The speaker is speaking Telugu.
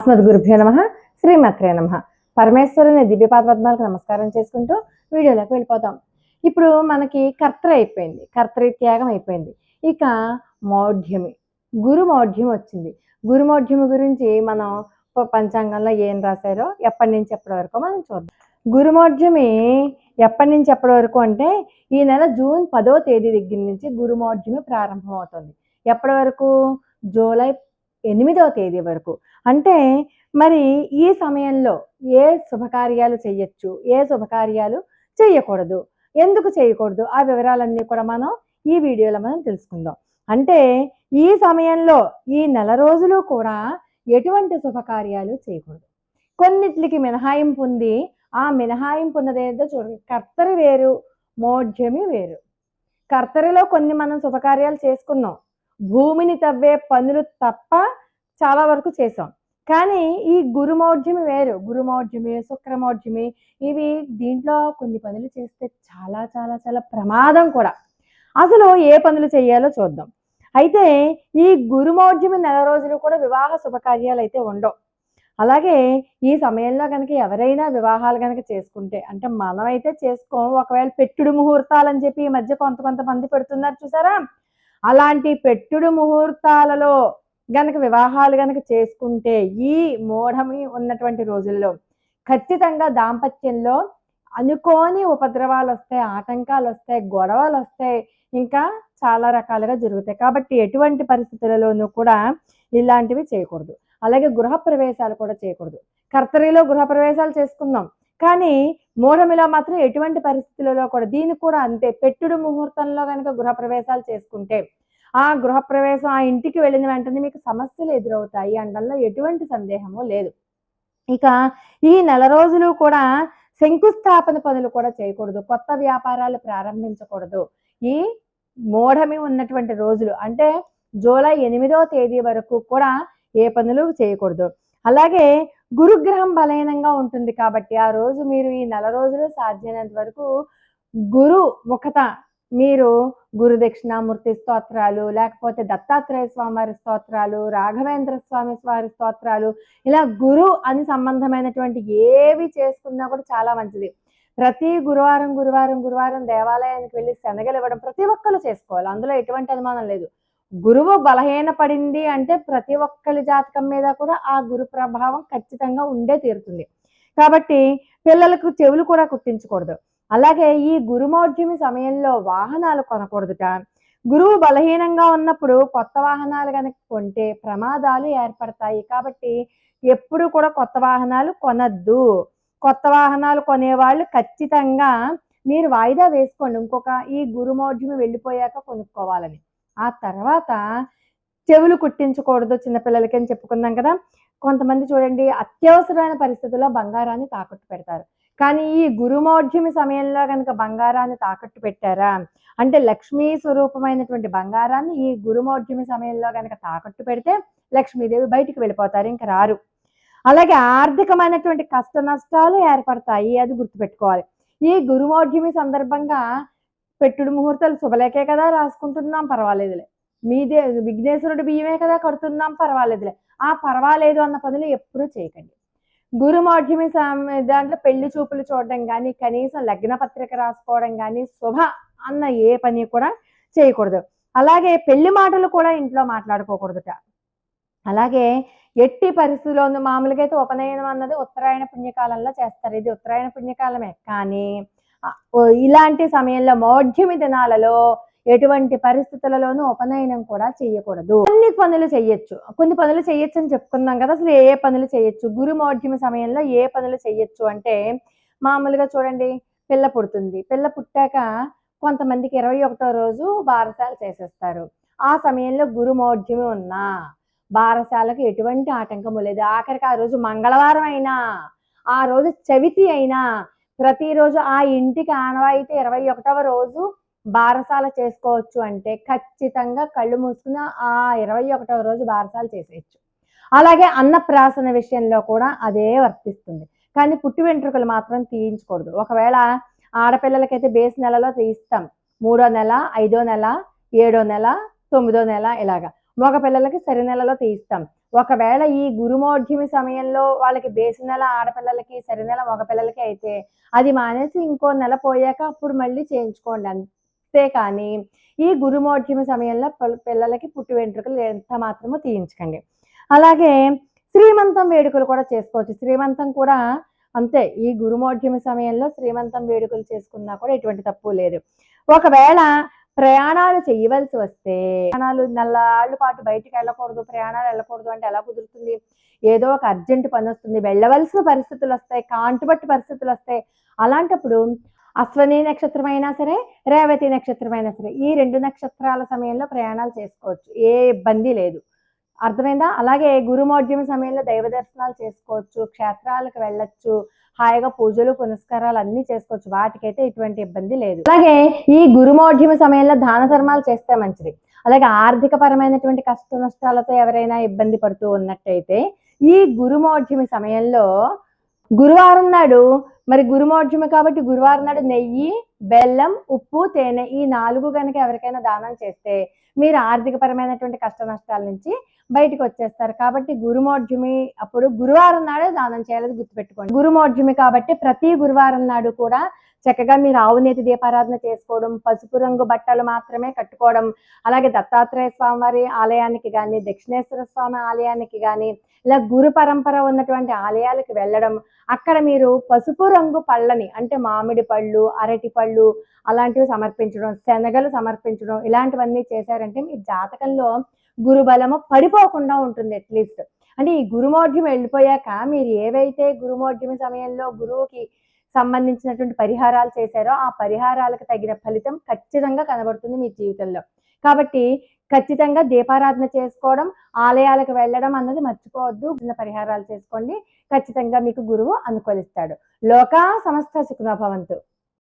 అస్మద్గురుభ్యో నమ శ్రీమాత్రే నమ. పరమేశ్వరుని దివ్యపాద పద్మాలకు నమస్కారం చేసుకుంటూ వీడియోలోకి వెళ్ళిపోతాం ఇప్పుడు మనకి కర్తృ అయిపోయింది కర్తృత్యాగం అయిపోయింది. ఇక మౌఢ్యమి గురు మౌఢ్యం వచ్చింది. గురు మౌఢ్యమి గురించి మనం పంచాంగంలో ఏం రాశారో ఎప్పటి నుంచి ఎప్పటి వరకు మనం చూద్దాం. గురుమౌఢ్యమి ఎప్పటి నుంచి ఎప్పటి వరకు అంటే ఈ నెల జూన్ పదో తేదీ దగ్గర నుంచి గురుమౌఢ్యమి ప్రారంభమవుతుంది. ఎప్పటి వరకు? జూలై ఎనిమిదవ తేదీ వరకు. అంటే మరి ఈ సమయంలో ఏ శుభకార్యాలు చేయొచ్చు? ఏ శుభకార్యాలు చేయకూడదు? ఎందుకు చేయకూడదు? ఆ వివరాలన్నీ కూడా మనం ఈ వీడియోలో మనం తెలుసుకుందాం. అంటే ఈ సమయంలో ఈ నెల రోజులు కూడా ఎటువంటి శుభకార్యాలు చేయకూడదు. కొన్నిట్లకి మినహాయింపు ఉంది. ఆ మినహాయింపు ఉన్నదేదో చూడండి. కర్తరి వేరు మోఢ్యమి వేరు. కర్తరిలో కొన్ని మనం శుభకార్యాలు చేసుకున్నాం. భూమిని తవ్వే పనులు తప్ప చాలా వరకు చేసాం. కానీ ఈ గురుమౌఢ్యమి వేరు. గురుమౌఢ్యమి శుక్రమౌఢ్యమి ఇవి దీంట్లో కొన్ని పనులు చేస్తే చాలా చాలా చాలా ప్రమాదం కూడా. అసలు ఏ పనులు చేయాలో చూద్దాం. అయితే ఈ గురుమౌఢ్యమి నెల రోజులు కూడా వివాహ శుభకార్యాలు అయితే ఉండవు. అలాగే ఈ సమయంలో కనుక ఎవరైనా వివాహాలు కనుక చేసుకుంటే అంటే మనం అయితే చేసుకోం ఒకవేళ పెట్టుడు ముహూర్తాలు అని చెప్పి ఈ మధ్య కొంత కొంతమంది పెడుతున్నారు చూసారా? అలాంటి పెట్టుడు ముహూర్తాలలో గనక వివాహాలు గనక చేసుకుంటే ఈ మూఢమి ఉన్నటువంటి రోజుల్లో ఖచ్చితంగా దాంపత్యంలో అనుకోని ఉపద్రవాలు వస్తాయి ఆటంకాలు వస్తాయి గొడవలు వస్తాయి ఇంకా చాలా రకాలుగా జరుగుతాయి. కాబట్టి ఎటువంటి పరిస్థితులలోనూ కూడా ఇలాంటివి చేయకూడదు. అలాగే గృహ ప్రవేశాలు కూడా చేయకూడదు. కర్తరిలో గృహ ప్రవేశాలు చేసుకుందాం. కానీ మూఢమిలో మాత్రం ఎటువంటి పరిస్థితులలో కూడా దీనికి కూడా అంతే. పెట్టుడు ముహూర్తంలో కనుక గృహప్రవేశాలు చేసుకుంటే ఆ గృహప్రవేశం ఆ ఇంటికి వెళ్ళిన వెంటనే మీకు సమస్యలు ఎదురవుతాయి అనడంలో ఎటువంటి సందేహము లేదు. ఇక ఈ నెల రోజులు కూడా శంకుస్థాపన పనులు కూడా చేయకూడదు. కొత్త వ్యాపారాలు ప్రారంభించకూడదు. ఈ మూఢమి ఉన్నటువంటి రోజులు అంటే జూలై ఎనిమిదో తేదీ వరకు కూడా ఏ పనులు చేయకూడదు. అలాగే గురుగ్రహం బలహీనంగా ఉంటుంది కాబట్టి ఆ రోజు మీరు ఈ నెల రోజులు సాధ్యమైనంత వరకు గురు ముఖత మీరు గురు దక్షిణామూర్తి స్తోత్రాలు లేకపోతే దత్తాత్రేయ స్వామి వారి స్తోత్రాలు రాఘవేంద్ర స్వామి వారి స్తోత్రాలు ఇలా గురు అని సంబంధమైనటువంటి ఏవి చేసుకున్నా కూడా చాలా మంచిది. ప్రతి గురువారం గురువారం గురువారం దేవాలయానికి వెళ్ళి శనగలు ఇవ్వడం ప్రతి ఒక్కరు చేసుకోవాలి. అందులో ఎటువంటి అనుమానం లేదు. గురువు బలహీన పడింది అంటే ప్రతి ఒక్కరి జాతకం మీద కూడా ఆ గురు ప్రభావం ఖచ్చితంగా ఉండే తీరుతుంది. కాబట్టి పిల్లలకు చెవులు కూడా కుట్టించకూడదు. అలాగే ఈ గురుమౌఢ్యమి సమయంలో వాహనాలు కొనకూడదుట. గురువు బలహీనంగా ఉన్నప్పుడు కొత్త వాహనాలు కనుక కొంటే ప్రమాదాలు ఏర్పడతాయి. కాబట్టి ఎప్పుడు కూడా కొత్త వాహనాలు కొనద్దు. కొత్త వాహనాలు కొనేవాళ్ళు ఖచ్చితంగా మీరు వాయిదా వేసుకోండి. ఇంకొక ఈ గురుమౌఢ్యమి వెళ్ళిపోయాక కొనుక్కోవాలని. ఆ తర్వాత చెవులు కుట్టించకూడదు చిన్నపిల్లలకి అని చెప్పుకున్నాం కదా. కొంతమంది చూడండి అత్యవసరమైన పరిస్థితుల్లో బంగారాన్ని తాకట్టు పెడతారు. కానీ ఈ గురుమౌఢ్యమి సమయంలో కనుక బంగారాన్ని తాకట్టు పెట్టారా? అంటే లక్ష్మీ స్వరూపమైనటువంటి బంగారాన్ని ఈ గురుమౌఢ్యమి సమయంలో కనుక తాకట్టు పెడితే లక్ష్మీదేవి బయటికి వెళ్ళిపోతారు ఇంకా రారు. అలాగే ఆర్థికమైనటువంటి కష్ట నష్టాలు ఏర్పడతాయి అది గుర్తుపెట్టుకోవాలి. ఈ గురుమౌఢ్యమి సందర్భంగా పెట్టుడు ముహూర్తాలు శుభలేఖే కదా రాసుకుంటున్నాం పర్వాలేదులే. మీదే విఘ్నేశ్వరుడు బియ్యమే కదా కడుతున్నాం పర్వాలేదులే. ఆ పర్వాలేదు అన్న పనులు ఎప్పుడూ చేయకండి. గురుమౌఢ్యమి సమ- దాంట్లో పెళ్ళి చూపులు చూడడం కానీ కనీసం లగ్న పత్రిక రాసుకోవడం కానీ శుభ అన్న ఏ పని కూడా చేయకూడదు. అలాగే పెళ్ళి మాటలు కూడా ఇంట్లో మాట్లాడుకోకూడదుట. అలాగే ఎట్టి పరిస్థితుల్లోనూ మామూలుగా అయితే ఉపనయనం అన్నది ఉత్తరాయణ పుణ్యకాలంలో చేస్తారు. ఇది ఉత్తరాయణ పుణ్యకాలమే. కానీ ఇలాంటి సమయంలో మౌఢ్యమి దినాలలో ఎటువంటి పరిస్థితులలోనూ ఉపనయనం కూడా చేయకూడదు. కొన్ని పనులు చేయొచ్చు. కొన్ని పనులు చేయొచ్చు అని చెప్పుకున్నాం కదా అసలు ఏ పనులు చేయొచ్చు? గురు మౌఢ్యమి సమయంలో ఏ పనులు చేయొచ్చు అంటే మామూలుగా చూడండి పిల్ల పుడుతుంది. పిల్ల పుట్టాక కొంతమందికి ఇరవై ఒకటో రోజు బారసాలు చేసేస్తారు. ఆ సమయంలో గురు మౌఢ్యమి ఉన్నా బారసాలకు ఎటువంటి ఆటంకము లేదు. ఆఖరికి ఆ రోజు మంగళవారం అయినా ఆ రోజు చవితి అయినా ప్రతిరోజు ఆ ఇంటికి ఆనవాయితీ ఇరవై ఒకటవ రోజు బారసాల చేసుకోవచ్చు అంటే ఖచ్చితంగా కళ్ళు మూసుకున్న ఆ ఇరవై ఒకటవ రోజు బారసాలు చేసేయచ్చు. అలాగే అన్నప్రాసన విషయంలో కూడా అదే వర్తిస్తుంది. కానీ పుట్టి వెంట్రుకలు మాత్రం తీయించకూడదు. ఒకవేళ ఆడపిల్లలకైతే బేస్ నెలలో తీయిస్తాం. మూడో నెల ఐదో నెల ఏడో నెల తొమ్మిదో నెల ఇలాగా. మగ పిల్లలకి సరి నెలలో తీయిస్తాం. ఒకవేళ ఈ గురుమోఢ్యమి సమయంలో వాళ్ళకి బేసి నెల ఆడపిల్లలకి సరి నెల మగపిల్లలకి అయితే అది మానేసి ఇంకో నెల పోయాక అప్పుడు మళ్ళీ చేయించుకోండి. అంతే కానీ ఈ గురుమోఢ్యమి సమయంలో పిల్లలకి పుట్టు వెంట్రుకలు ఎంత మాత్రము తీయించకండి. అలాగే శ్రీమంతం వేడుకలు కూడా చేసుకోవచ్చు. శ్రీమంతం కూడా అంతే ఈ గురుమోఢ్యమి సమయంలో శ్రీమంతం వేడుకలు చేసుకున్నా కూడా ఎటువంటి తప్పు లేదు. ఒకవేళ ప్రయాణాలు చేయవలసి వస్తే ప్రయాణాలు నెలల పాటు బయటికి వెళ్ళకూడదు ప్రయాణాలు వెళ్ళకూడదు అంటే ఎలా కుదురుతుంది? ఏదో ఒక అర్జెంట్ పని వస్తుంది వెళ్ళవలసిన పరిస్థితులు వస్తాయి కాంటుబట్టి పరిస్థితులు వస్తాయి. అలాంటప్పుడు అశ్వని నక్షత్రం అయినా సరే రేవతి నక్షత్రం అయినా సరే ఈ రెండు నక్షత్రాల సమయంలో ప్రయాణాలు చేసుకోవచ్చు. ఏ ఇబ్బంది లేదు. అర్థమైందా? అలాగే గురుమోడ్యమ సమయంలో దైవ దర్శనాలు చేసుకోవచ్చు క్షేత్రాలకు వెళ్ళొచ్చు హాయిగా పూజలు పునస్కారాలు అన్ని చేసుకోవచ్చు. వాటికైతే ఎటువంటి ఇబ్బంది లేదు. అలాగే ఈ గురుమోఢ్యమ సమయంలో దాన ధర్మాలు చేస్తే మంచిది. అలాగే ఆర్థిక పరమైనటువంటి కష్ట నష్టాలతో ఎవరైనా ఇబ్బంది పడుతూ ఉన్నట్టయితే ఈ గురుమోఢ్యమి సమయంలో గురువారం నాడు మరి గురుమోఢ్యమి కాబట్టి గురువారం నాడు నెయ్యి బెల్లం ఉప్పు తేనె ఈ నాలుగు కనుక ఎవరికైనా దానం చేస్తే మీరు ఆర్థికపరమైనటువంటి కష్ట నష్టాల నుంచి బయటకు వచ్చేస్తారు. కాబట్టి గురుమోర్జుమి అప్పుడు గురువారం నాడే దానం చేయాలని గుర్తుపెట్టుకోండి. గురుమోర్జుమి కాబట్టి ప్రతి గురువారం నాడు కూడా చక్కగా మీరు ఆవునేతి దీపారాధన చేసుకోవడం పసుపు రంగు బట్టలు మాత్రమే కట్టుకోవడం అలాగే దత్తాత్రేయ స్వామి వారి ఆలయానికి కానీ దక్షిణేశ్వర స్వామి ఆలయానికి కానీ ఇలా గురు పరంపర ఉన్నటువంటి ఆలయాలకు వెళ్ళడం అక్కడ మీరు పసుపు రంగు పళ్ళని అంటే మామిడి పళ్ళు అరటి పళ్ళు అలాంటివి సమర్పించడం శనగలు సమర్పించడం ఇలాంటివన్నీ చేశారంటే మీ జాతకంలో గురుబలము పడిపోకుండా ఉంటుంది అట్లీస్ట్ అంటే ఈ గురుమోఢ్యం వెళ్ళిపోయాక మీరు ఏవైతే గురుమోఢ్యమి సమయంలో గురువుకి సంబంధించినటువంటి పరిహారాలు చేశారో ఆ పరిహారాలకు తగిన ఫలితం ఖచ్చితంగా కనబడుతుంది మీ జీవితంలో. కాబట్టి ఖచ్చితంగా దీపారాధన చేసుకోవడం ఆలయాలకు వెళ్ళడం అన్నది మర్చిపోవద్దు. చిన్న పరిహారాలు చేసుకోండి. ఖచ్చితంగా మీకు గురువు అనుకూలిస్తాడు. లోకా సమస్త సుఖనోభవంతు